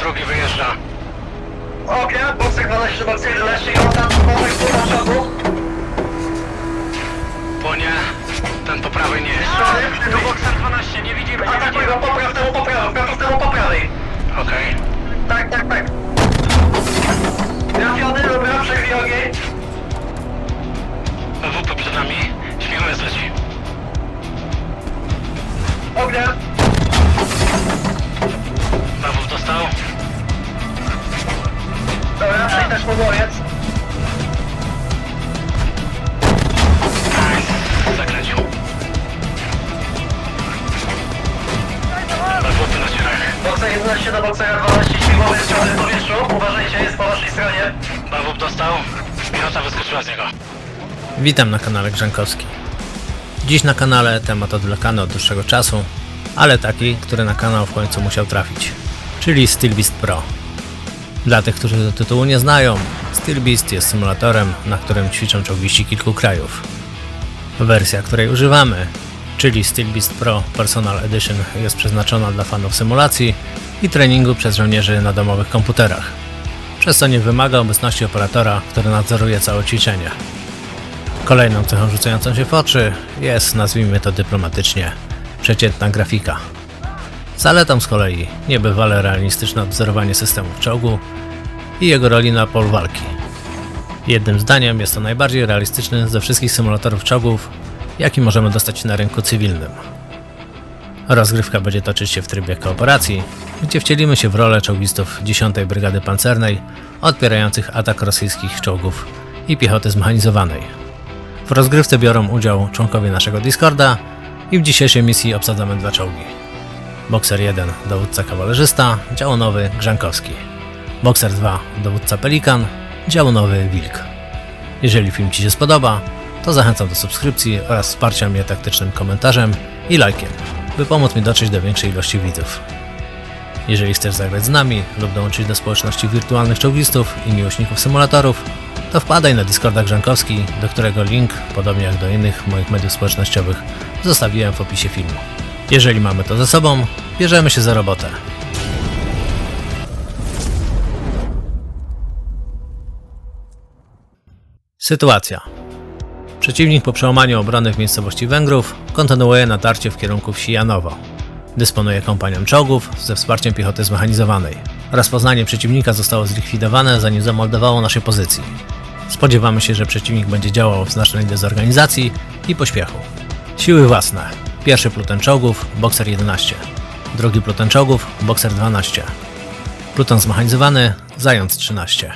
Drugi wyjeżdża. Ognia, boksek 12, boksek 11, i tam pomóż tu na przodu. Płonie. Ten po prawej nie jest. Tu bokser 12, nie widzimy, Atakuj go, popraw temu popraw, gotów temu po prawej. Okej. Tak, tak, tak. Trafiony, dobra, przegryj ogień. WP przed nami. Śmigłowiec leci. Ognia. Bawów dostał. Dobra, też na cierach. Bokser 11 do boksera 12, śmigłowiec ciągle w powietrzu. Uważajcie, jest po waszej stronie. Bawów dostał. Wyskoczyła z niego. Witam na kanale Grzankowski. Dziś na kanale temat odwlekany od dłuższego czasu, ale taki, który na kanał w końcu musiał trafić, czyli Steelbeast Pro. Dla tych, którzy tytułu nie znają, Steelbeast jest symulatorem, na którym ćwiczą czołgiści kilku krajów. Wersja, której używamy, czyli Steelbeast Pro Personal Edition jest przeznaczona dla fanów symulacji i treningu przez żołnierzy na domowych komputerach, przez co nie wymaga obecności operatora, który nadzoruje całe ćwiczenie. Kolejną cechą rzucającą się w oczy jest, nazwijmy to dyplomatycznie, przeciętna grafika. Zaletą z kolei niebywale realistyczne odwzorowanie systemów czołgu i jego roli na polu walki. Jednym zdaniem jest to najbardziej realistyczny ze wszystkich symulatorów czołgów, jaki możemy dostać na rynku cywilnym. Rozgrywka będzie toczyć się w trybie kooperacji, gdzie wcielimy się w rolę czołgistów 10 Brygady Pancernej odpierających atak rosyjskich czołgów i piechoty zmechanizowanej. W rozgrywce biorą udział członkowie naszego Discorda i w dzisiejszej misji obsadzamy dwa czołgi. Boxer 1 dowódca kawalerzysta, dział nowy Grzankowski. Boxer 2 dowódca Pelikan, dział nowy Wilk. Jeżeli film Ci się spodoba, to zachęcam do subskrypcji oraz wsparcia mnie taktycznym komentarzem i lajkiem, by pomóc mi dotrzeć do większej ilości widzów. Jeżeli chcesz zagrać z nami lub dołączyć do społeczności wirtualnych czołgistów i miłośników symulatorów, to wpadaj na Discorda Grzankowski, do którego link, podobnie jak do innych moich mediów społecznościowych, zostawiłem w opisie filmu. Jeżeli mamy to ze sobą, bierzemy się za robotę. Sytuacja. Przeciwnik po przełamaniu obrony w miejscowości Węgrów kontynuuje natarcie w kierunku wsi Janowo. Dysponuje kompanią czołgów ze wsparciem piechoty zmechanizowanej. Rozpoznanie przeciwnika zostało zlikwidowane zanim zamordowało naszej pozycji. Spodziewamy się, że przeciwnik będzie działał w znacznej dezorganizacji i pośpiechu. Siły własne. Pierwszy pluton czołgów, Boxer 11. Drugi pluton czołgów, Boxer 12. Pluton zmechanizowany, Zając 13.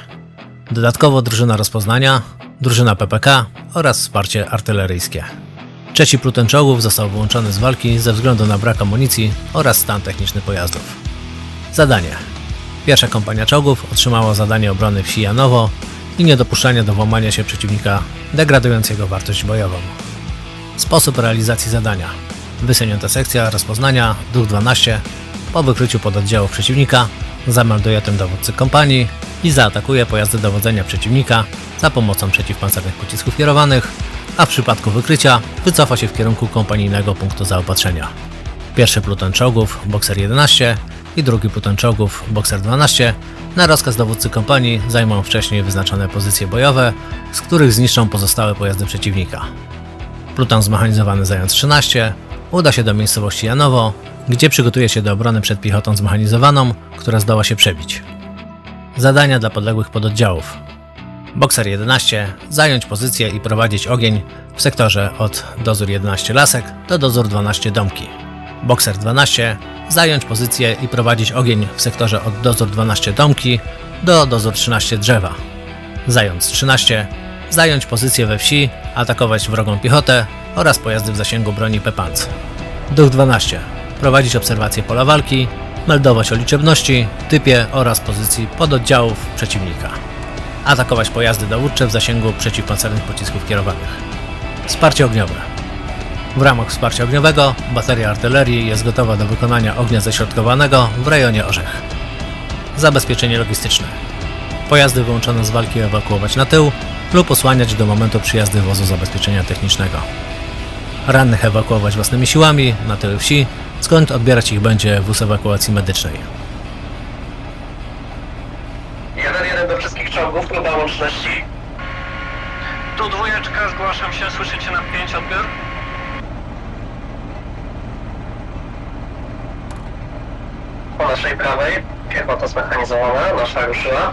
Dodatkowo drużyna rozpoznania, drużyna PPK oraz wsparcie artyleryjskie. Trzeci pluton czołgów został wyłączony z walki ze względu na brak amunicji oraz stan techniczny pojazdów. Zadanie. Pierwsza kompania czołgów otrzymała zadanie obrony wsi Janowo i niedopuszczania do włamania się przeciwnika degradującego wartość bojową. Sposób realizacji zadania. Wysunięta sekcja rozpoznania Duch 12 po wykryciu pododdziałów przeciwnika zamelduje tym dowódcy kompanii i zaatakuje pojazdy dowodzenia przeciwnika za pomocą przeciwpancernych pocisków kierowanych, a w przypadku wykrycia wycofa się w kierunku kompanijnego punktu zaopatrzenia. Pierwszy pluton czołgów Boxer 11 i drugi pluton czołgów Boxer 12 na rozkaz dowódcy kompanii zajmą wcześniej wyznaczone pozycje bojowe, z których zniszczą pozostałe pojazdy przeciwnika. Pluton zmechanizowany Zając 13 uda się do miejscowości Janowo, gdzie przygotuje się do obrony przed piechotą zmechanizowaną, która zdoła się przebić. Zadania dla podległych pododdziałów. Boxer 11 zająć pozycję i prowadzić ogień w sektorze od dozór 11 Lasek do dozór 12 Domki. Boxer 12 zająć pozycję i prowadzić ogień w sektorze od dozór 12 Domki do dozór 13 Drzewa. Zając 13 zająć pozycję we wsi, atakować wrogą piechotę oraz pojazdy w zasięgu broni Pepanc. Duch 12 prowadzić obserwację pola walki, meldować o liczebności, typie oraz pozycji pododdziałów przeciwnika atakować pojazdy dowódcze w zasięgu przeciwpancernych pocisków kierowanych. Wsparcie ogniowe. W ramach wsparcia ogniowego bateria artylerii jest gotowa do wykonania ognia ześrodkowanego w rejonie Orzech. Zabezpieczenie logistyczne. Pojazdy wyłączone z walki ewakuować na tył lub osłaniać do momentu przyjazdu wozu zabezpieczenia technicznego rannych ewakuować własnymi siłami na tyle wsi, skąd odbierać ich będzie wóz ewakuacji medycznej. 1-1 do wszystkich czołgów, próba łączności. Tu dwójeczka, zgłaszam się, słyszycie na 5 odbiór? Po naszej prawej, piechota zmechanizowana, nasza ruszyła.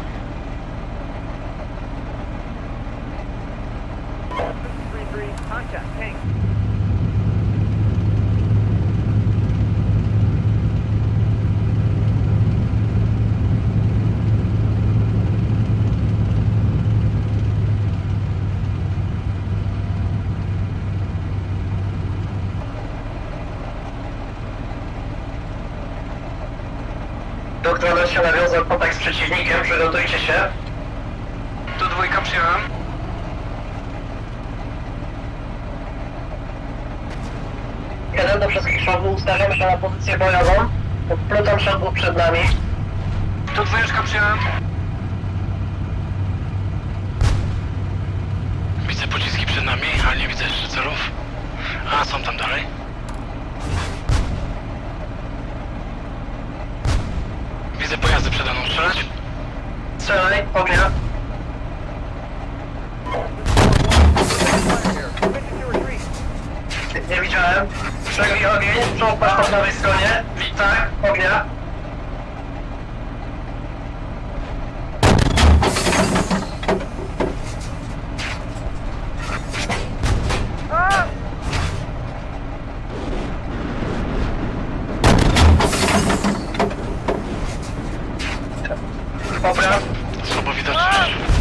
1 do wszystkich szogów, ustawiam się na pozycję bojową, pluton szogów przed nami. Tu dwójeczka przyjąłem. Widzę pociski przed nami, ale nie widzę jeszcze celów. A, są tam dalej. Widzę pojazdy przed mną, strzelać? Strzelaj, ognia. Nie widziałem. Przegli ogień, czołg masz po prawej stronie. Tak, ognia. Dobra. Słabo widoczne.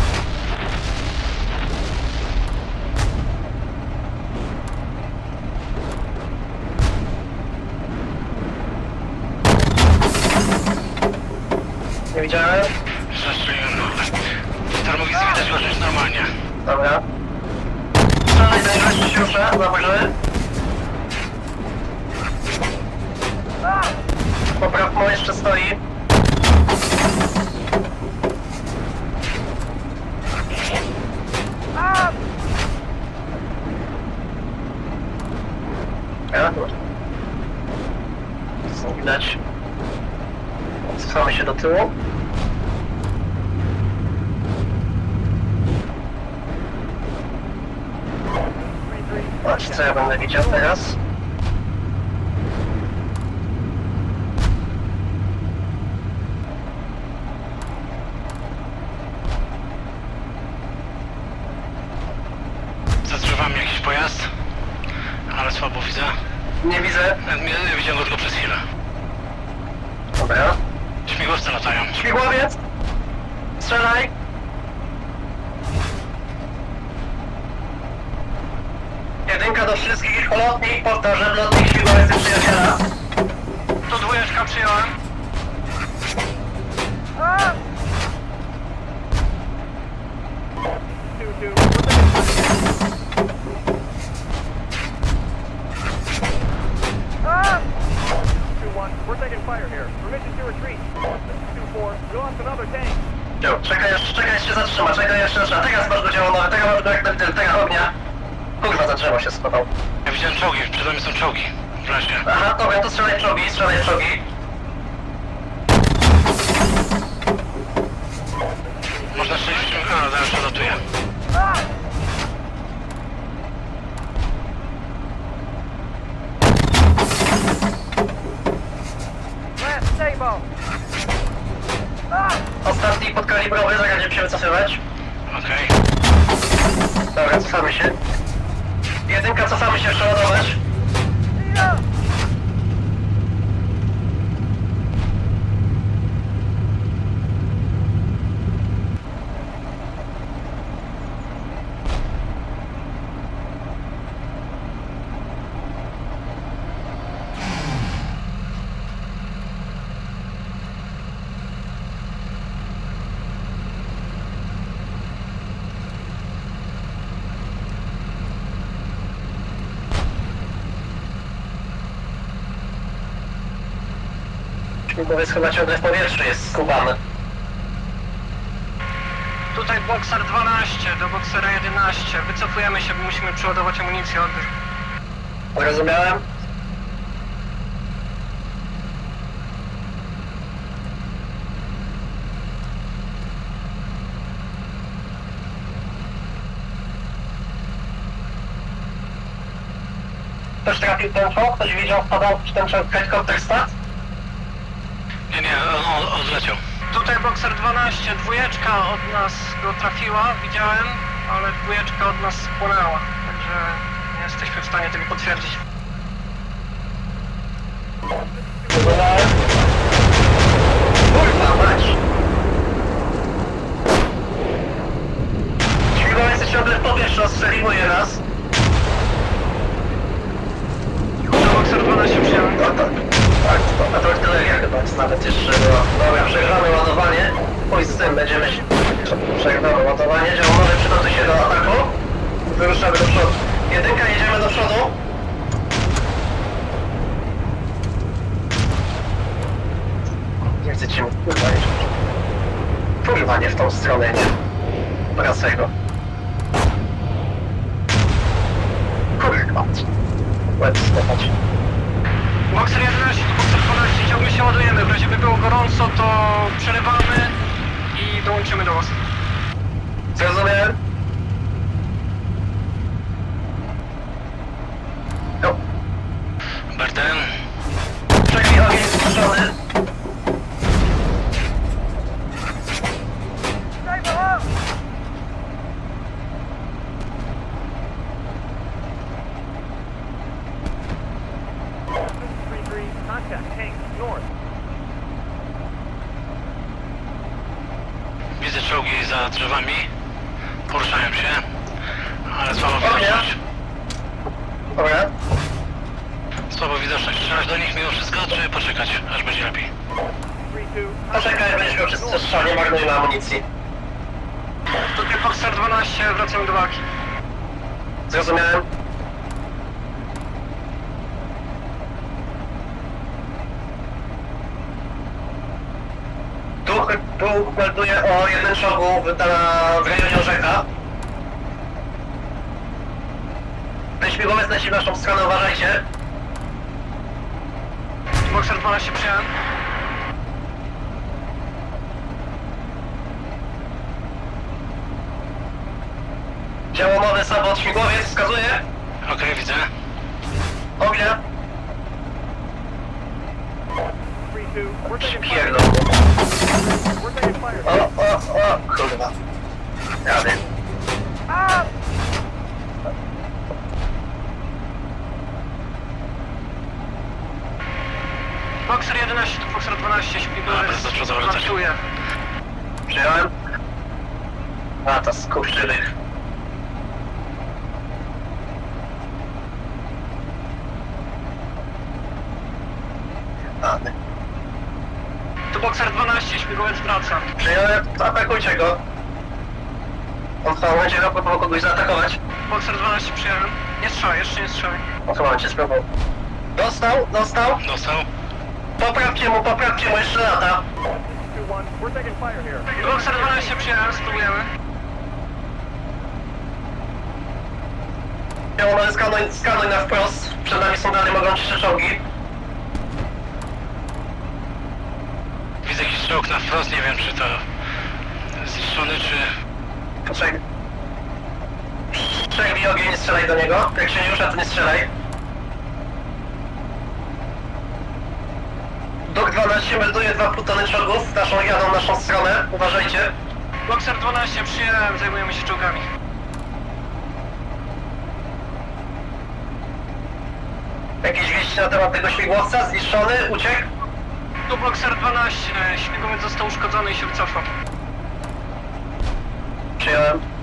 Widziałem. W termowizji widać go normalnie. Dobra. Strzelaj, zanim się rusza. Popraw mo jeszcze stoi. Ja? Co widać? Cofamy się do tyłu. Patrz co ja będę widział teraz. Za drzewami jakiś pojazd. Ale słabo widzę. Nie widzę. Nie, widziałem go tylko przez chwilę. Dobra. Śmigłowce latają. Śmigłowiec! Strzelaj! Jedynka do wszystkich, lotnik, powtarzam, lotnik śmigłowiec do przyjaciela. Tu dwójeczka przyjąłem. We're taking fire here. Permission to retreat. Two four. We lost another tank. Jo, czekaj, jeszcze, czekaj, jeszcze zatrzyma, czekaj, jeszcze zatrzyma. Teraz masz go działo nowe, teraz masz go jak ten, ten, teraz ognia. Kurwa, za drzewo się schował. Ja widziałem czołgi, przed nami są czołgi. W lesie. Aha, dobra, to strzelaj czołgi, strzelaj czołgi. Można strzelić, a zaraz przelatuje. Last Sabo. Ostatni podkalibrowy, zaraz będziemy się wycofywać. Okej. Dobra, cofamy się. Jedynka, cofamy się jeszcze Śmigłowiec chyba ciągle w powietrzu jest skubany. Tutaj Boxer 12 do Boxera 11. Wycofujemy się, bo musimy przeładować amunicję odbiór. Rozumiałem? Ktoś trafił ten czołg? Ktoś widział czy ten czołg helikopter stat? Nie, nie, on, on odleciał. Tutaj Boxer 12, dwójeczka od nas go trafiła, widziałem, ale dwójeczka od nas spłonęła, także nie jesteśmy w stanie tego potwierdzić. Kurwa mać! Śmigłowiec ciągle w powietrzu, ostrzeliwuje nas. To Boxer 12 przyjąłem. No tak, to, artyleria chyba jest nawet jeszcze była. Dobra, przegrzane ładowanie. Pójdź z tym, będziemy się... Przegrzane ładowanie, działamy, przygotuj się do ataku. Wyruszamy do przodu. Jedynka, jedziemy do przodu. Nie chcę cię nie Kurwa nie w tą stronę, nie. Wracaj go. Kurwa. Łeb skopać. Boxer 11 to Boxer 12, ciągle się ładujemy, w razie by było gorąco, to przerywamy i dołączymy do was. Zrozumiałem? No, Berten, przejmij ogień zniszczony. Stay below! Three three, contact tank north. widzę czołgi za drzewami. Poruszają się, ale słabo Ognia. widoczność. Dobra. Słabo widoczność. Strzelać do nich mimo wszystko, czy poczekać, aż będzie lepiej? Poczekaj, będziesz miał czyste strzał, nie marnuj na amunicji. Tutaj Boxer 12, wracamy do walki. Zrozumiałem? Tu, tu melduję o jeden czołgu w, na, w rejonie Orzeka. Ten śmigłowiec leci w naszą stronę, uważajcie. Boxer 12 przyjąłem. Działomowy sabot śmigłowiec wskazuje. Okej, widzę. Ognia. Three two. We're taking fire. Pierdol. We're taking fire. O, o, o, kurwa. Ah! Boxer 11 to Boxer 12, śmigłowiec Dobra, zaczął zawracać. praktuje. Przyjąłem. A, to skurczyny. Any. To Boxer 12, śmigłowiec wraca. Przyjąłem, atakujcie go. On chyba będzie miał próbował kogoś zaatakować. Boxer 12 przyjąłem. Nie strzelaj, jeszcze nie strzelaj. On chyba będzie spróbował. Dostał, dostał. Dostał. Poprawcie mu, poprawcie mu, jeszcze lata. Boxer 12 przyjąłem, spróbujemy. Działamy, skanuj, skanuj na wprost. Przed nami są dalej mogą trzy czołgi. Widzę jakiś czołg na wprost, nie wiem czy to zniszczony, czy... Poczekaj. Przejmij ogień, nie strzelaj do niego. Jak się nie rusza, to nie strzelaj. Dok 12 melduje dwa plutony czołgów. Naszą jadą naszą stronę. Uważajcie. Boxer 12 przyjąłem, zajmujemy się czołgami. Jakieś wieści na temat tego śmigłowca? Zniszczony? Uciekł? Tu Boxer 12, śmigłowiec został uszkodzony i się wycofał. Przyjąłem.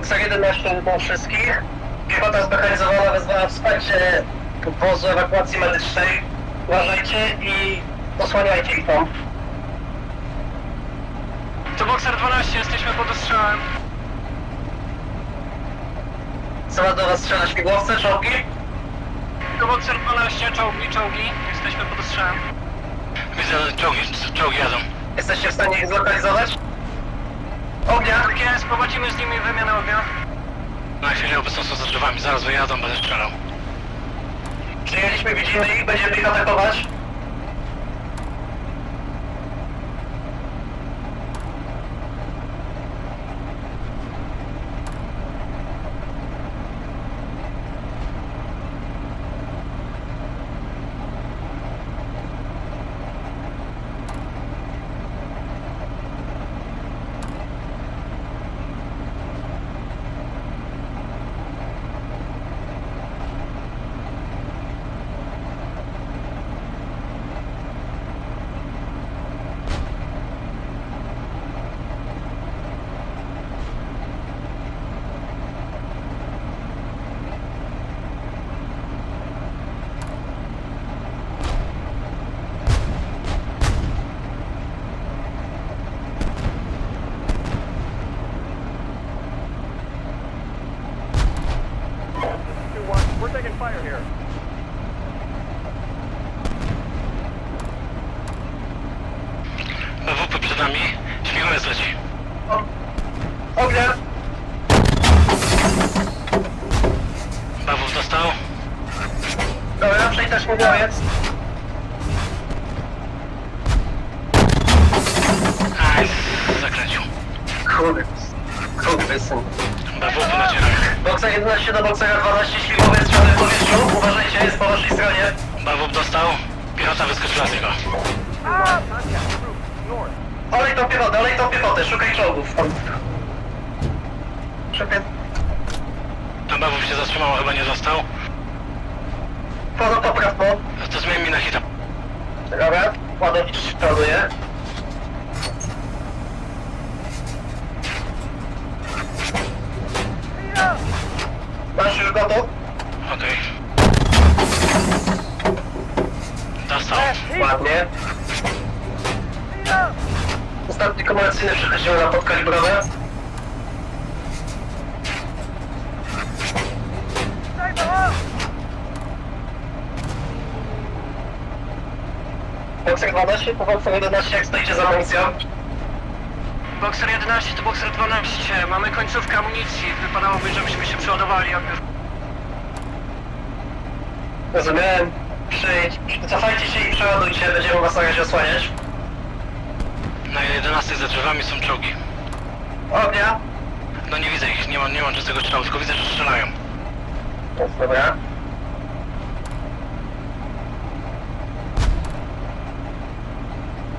Boxer 11 do wszystkich. Piechota zmechanizowana wezwała wsparcie wozu ewakuacji medycznej. Uważajcie i osłaniajcie ich tam. To Boxer 12, jesteśmy pod ostrzałem. Co do was strzela śmigłowce, czołgi? To Boxer 12, czołgi, czołgi. Jesteśmy pod ostrzałem. Widzę czołgi, czołgi jadą. Jesteście w stanie ich zlokalizować? Ognia! Jest, prowadzimy z nimi wymianę ognia. Na chwilę obecną są za drzewami, zaraz wyjadą, będę strzelał. Przyjęliśmy, widzimy ich, będziemy ich atakować. Two one. We're taking fire here. BWP przed nami, śmigłowiec leci. Ognia! Bawów dostał. Dobra, przejdź na śmigłowiec. Aj, zakręcił. Kurde, kurde syn. BWP nacierają. Bokser 11 do boksera 12, śmigłowiec strzały w powietrzu. Uważajcie, jest po waszej stronie. Bawów dostał. Piechota wyskoczyła z niego. Olej tą piechotę, olej tą piechotę, szukaj czołgów. Szukaj. Tam Bawów się zatrzymał, chyba nie dostał. Podo popraw po. To zmień mi na hita. Dobra, ładowicz planuje. Masz już gotów? Okej. Dostał. Ładnie. Ostatni komercyjny przechodzimy na podkalibrowe. Boxer 12, po Boxer 11, jak stoicie za amunicją? Boxer 11 to Boxer 12. Mamy końcówkę amunicji. Wypadałoby, żebyśmy się przeładowali odbiór. Rozumiem. Przyjdź. Cofajcie się i przeładujcie, będziemy was na razie osłaniać. Na 11 za drzewami są czołgi. Ognia. No nie widzę ich, nie mam, nie mam czystego strzału, tylko widzę, że strzelają. Dobra.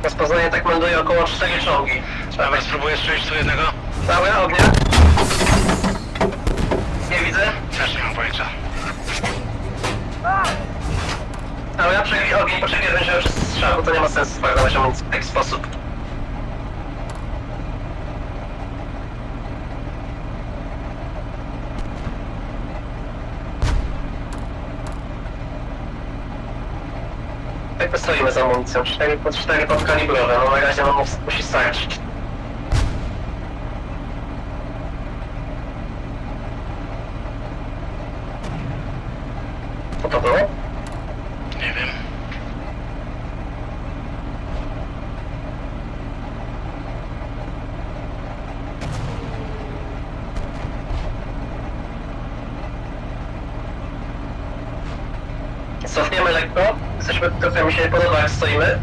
Rozpoznanie tak melduje około 4 czołgi. Dobra, spróbuję strzelić tu jednego. Dobra, ognia. Nie widzę. Też nie mam pojęcia. Dobra, przejmij ogień, poczekaj, będziemy przez strzał, bo to nie ma sensu sprawdzować amunicji w taki sposób. My stoimy za amunicją? 4 pod 4 podkalibrowe, no na razie nam mus- musi starczyć. Co to było? Nie wiem. Cofniemy lekko. Trochę mi się nie podoba jak stoimy.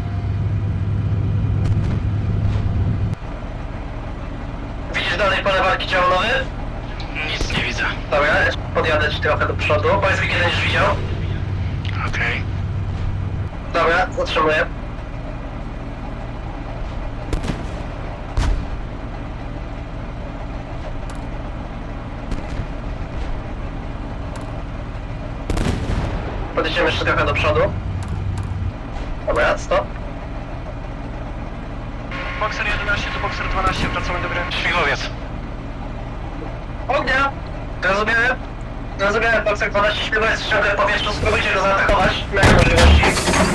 Widzisz dalej pole walki działonowy? Nic nie widzę. Dobra, podjadę ci trochę do przodu. Powiedz mi kiedy będziesz widział. Okej. Dobra, zatrzymuję. Podjedziemy jeszcze trochę do przodu. Dobra, stop. Boxer 11 do Boxer 12, wracamy do gry. Śmigłowiec. Ognia! Rozumiemy? Rozumiemy, Boxer 12, śmigłowiec w ciągle powietrzu, spróbujcie go zaatakować, w miarę możliwości.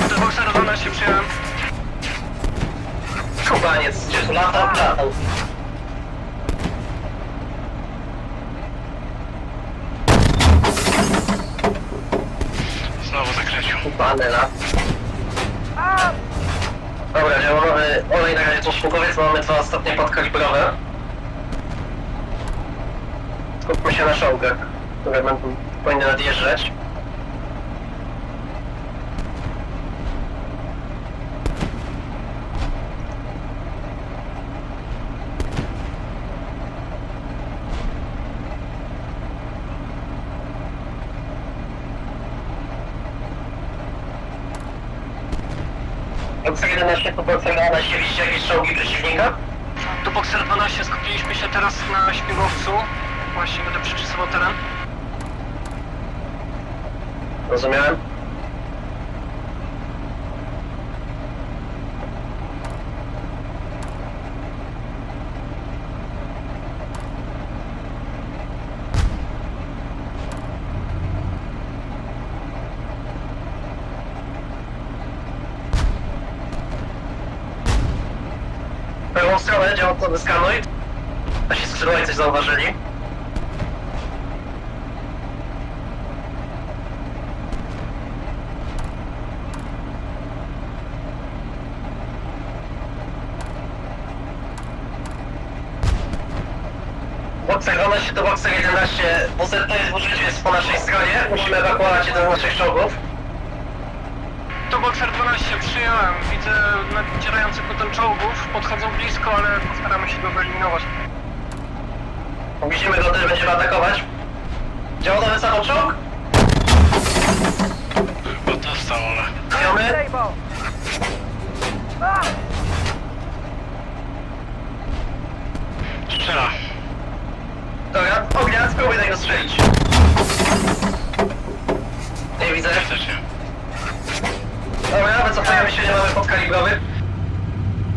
Do Boxer 12 przyjąłem. Kubaniec, gdzieś latał, latał. Znowu zakręcił. Kubany latał. Dobra, działamy olej na razie coś powiedz, mamy dwa ostatnie podkalibrowe. Skupmy się na czołgach, które będą powinny nadjeżdżać. Boxer 11 to Boxer 12, widzicie jakieś czołgi przeciwnika? Tu Boxer 12 skupiliśmy się teraz na śmigłowcu. Właśnie będę przyczesywał teren. Rozumiałem. Prawą stronę działa to skanuj. Nasi skrzydłowi coś zauważyli. Boxer 12 to Boxer 11. WZT jest w użyciu, jest po naszej stronie. Musimy ewakuować jeden z naszych czołgów. Boxer 12 przyjąłem. Widzę nacierający potem czołgów. Podchodzą blisko, ale postaramy się go wyeliminować. Widzimy go, też będziemy atakować. Działa nowy samoczołg? Bo dostał, ale... Wiemy? Sabo! Strzela. Dobra, ognia, spróbuj tego strzelić. Nie widzę. Też nie. Dobra, wycofujemy się, nie mamy podkalibrowy.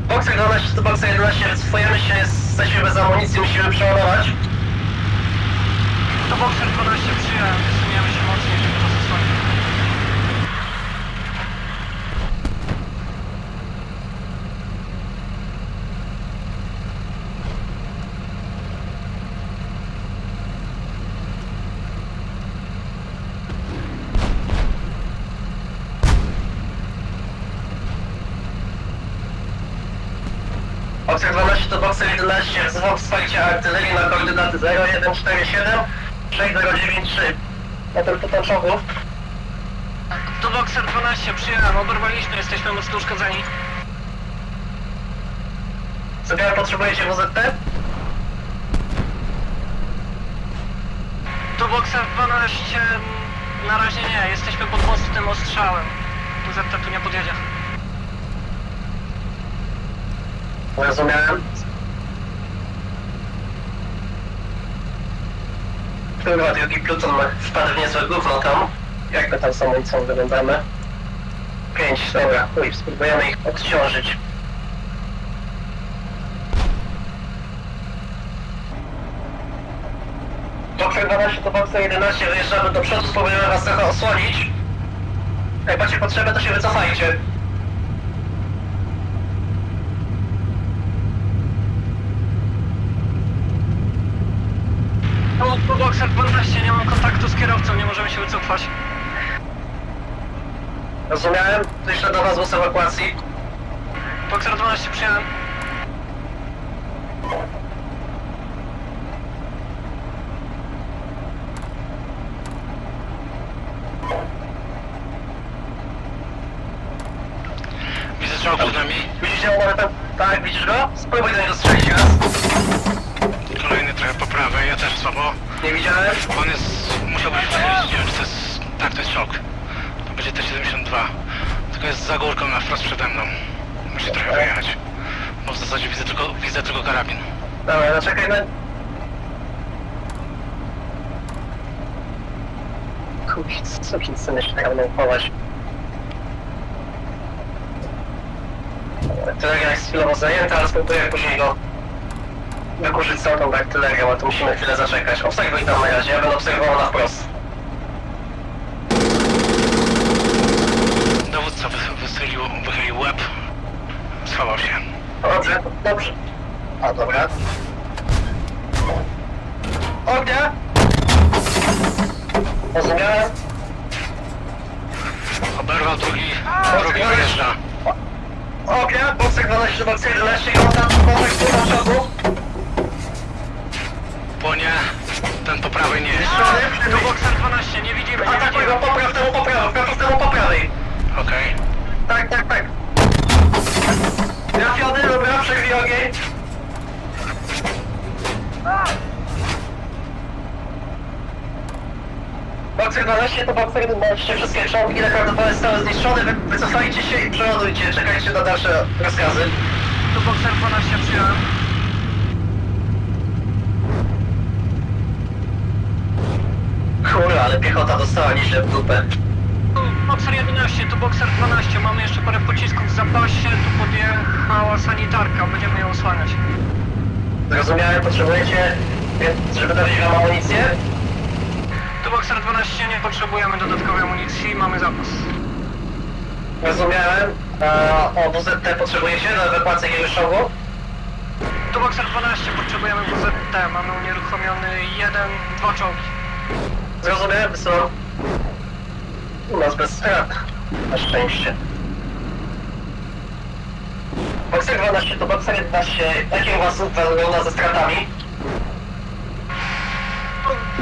Boxer 12 to Boxer 11, wycofujemy się, jesteśmy bez amunicji, musimy przeładować. To Boxer 12 przyjąłem. Wysuniemy się mocniej, żeby to zasłonić. Boxer 12 to Boxer 11, wzywam wsparcie artylerii na koordynaty 0147 6093. Na ten pytam czołgów. Tu Boxer 12 przyjąłem. Oberwaliśmy, jesteśmy mocno uszkodzeni. Zabieram, potrzebujecie WZT? Tu Boxer 12 na razie nie. Jesteśmy pod mocnym ostrzałem. Tu tu nie podjedzie. Rozumiałem. Kurwa, drugi pluton wpadł w niezłe gówno tam. Jak my tam z amunicją wyglądamy? Pięć, dobra, chuj, spróbujemy ich odciążyć. Boxer 12 to Boxer 11, wyjeżdżamy do przodu, spróbujemy was trochę osłonić. Jak macie potrzebę, to się wycofajcie. Tu, tu Boxer 12 nie mam kontaktu z kierowcą, nie możemy się wycofać. Rozumiałem, wyślę do was z ewakuacji. Boxer 12 przyjąłem. Widzę czołg przed nami. Widzicie może tam... Tak, widzisz go? Spróbuj do niego strzelić raz. Kolejny trochę po prawej, ja też słabo. Nie widziałem. On jest... musiałby się wychylić, nie wiem czy to jest... Tak, to jest czołg. To będzie T-72. Tylko jest za górką na wprost przede mną. Musi trochę wyjechać. Widzę tylko, widzę tylko karabin. Dobra, no czekaj na... Kurczę, co ci syny się tak będą chować? Artyleria jest chwilowo zajęta, ale spróbuję później go wykurzyć całą tą artylerię, bo to musimy chwilę zaczekać. Obserwuj tam na razie, ja będę obserwował na wprost. Dowódca wy, wystrzelił, wychylił łeb. Schował się. Dobrze. A, dobra. Ognia! Rozumiałem. Oberwał drugi, drugi wyjeżdża. Ognia, boksek 12, boksek 11, kontakt, kontakt, kontakt, czołgu. Płonie, ten po prawej nie jest. Tu Boxer 12, nie widzimy, nie Atakuj widzimy. go, popraw temu po prawej, popraw temu po prawej. Okej. Tak, tak, tak. Trafiony, dobra, przegwij ogień. Bokser 12 to bokser 12, wszystkie czołgi naprawdę zostały zniszczone, wy, wycofajcie się i przeładujcie, czekajcie na dalsze rozkazy. Tu Boxer 12 przyjąłem. Kurwa, ale piechota dostała nieźle w dupę. Boxer 11, tu Boxer 12, mamy jeszcze parę pocisków w zapasie, tu podjechała sanitarka, będziemy ją osłaniać. Zrozumiałem, potrzebujecie, żeby dać wam amunicję? Tu Boxer 12, nie potrzebujemy dodatkowej amunicji, mamy zapas. Rozumiałem. A o WZT potrzebujecie na ewakuację jakiegoś czołgu? Tu Boxer 12, potrzebujemy WZT, mamy unieruchomiony jeden, dwa czołgi. Zrozumiałem, wysyłam. U nas bez strat. Na szczęście. Bokser 12 to Bokser 11. Jakie u was wygląda ze stratami?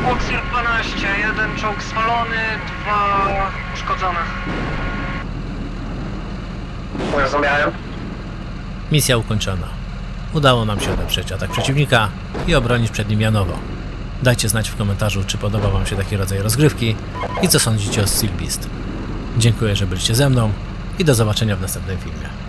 Boxer 12, jeden czołg spalony, dwa uszkodzone. Rozumiałem. Misja ukończona. Udało nam się odeprzeć atak przeciwnika i obronić przed nim Janowo. Dajcie znać w komentarzu, czy podoba Wam się taki rodzaj rozgrywki i co sądzicie o Steel Beast. Dziękuję, że byliście ze mną i do zobaczenia w następnym filmie.